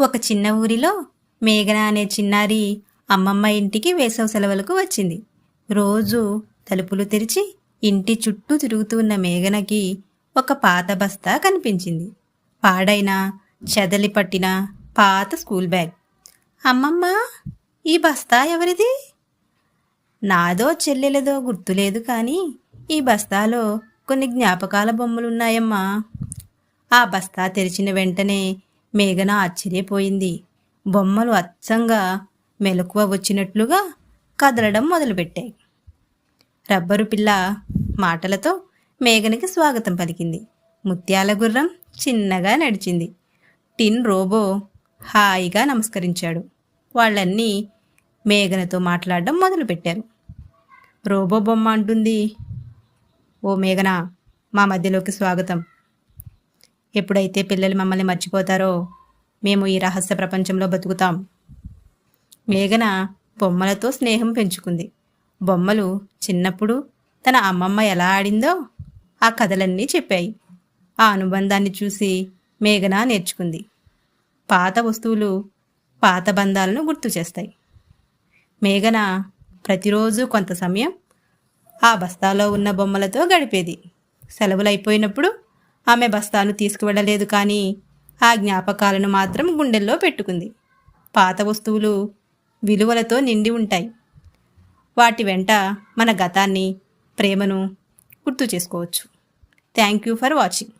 ఒక చిన్న ఊరిలో మేఘన అనే చిన్నారి అమ్మమ్మ ఇంటికి వేసవి సెలవులకు వచ్చింది. రోజు తలుపులు తెరిచి ఇంటి చుట్టూ తిరుగుతున్న మేఘనకి ఒక పాత బస్తా కనిపించింది. పాడైన చెదలి పట్టిన పాత స్కూల్ బ్యాగ్. అమ్మమ్మ ఈ బస్తా ఎవరిది? నాదో చెల్లెలదో గుర్తులేదు కానీ ఈ బస్తాలో కొన్ని జ్ఞాపకాల బొమ్మలున్నాయమ్మా. ఆ బస్తా తెరిచిన వెంటనే మేఘన ఆశ్చర్యపోయింది. బొమ్మలు అచ్చంగా మెలకువ వచ్చినట్లుగా కదలడం మొదలుపెట్టాయి. రబ్బరు పిల్ల మాటలతో మేఘనకి స్వాగతం పలికింది. ముత్యాల గుర్రం చిన్నగా నడిచింది. టిన్ రోబో హాయిగా నమస్కరించాడు. వాళ్ళన్నీ మేఘనతో మాట్లాడడం మొదలుపెట్టారు. రోబో బొమ్మ అంటుంది ఓ మేఘన మా మధ్యలోకి స్వాగతం. ఎప్పుడైతే పిల్లలు మమ్మల్ని మర్చిపోతారో మేము ఈ రహస్య ప్రపంచంలో బతుకుతాం. మేఘన బొమ్మలతో స్నేహం పెంచుకుంది. బొమ్మలు చిన్నప్పుడు తన అమ్మమ్మ ఎలా ఆడిందో ఆ కథలన్నీ చెప్పాయి. ఆ అనుబంధాన్ని చూసి మేఘన నేర్చుకుంది. పాత వస్తువులు పాత బంధాలను గుర్తు చేస్తాయి. మేఘన ప్రతిరోజు కొంత సమయం ఆ బస్తాలో ఉన్న బొమ్మలతో గడిపేది. సెలవులు అయిపోయినప్పుడు ఆమె బస్తాను తీసుకువెళ్ళలేదు కానీ ఆ జ్ఞాపకాలను మాత్రం గుండెల్లో పెట్టుకుంది. పాత వస్తువులు విలువలతో నిండి ఉంటాయి. వాటి వెంట మన గతాన్ని ప్రేమను గుర్తు చేసుకోవచ్చు. Thank you for watching.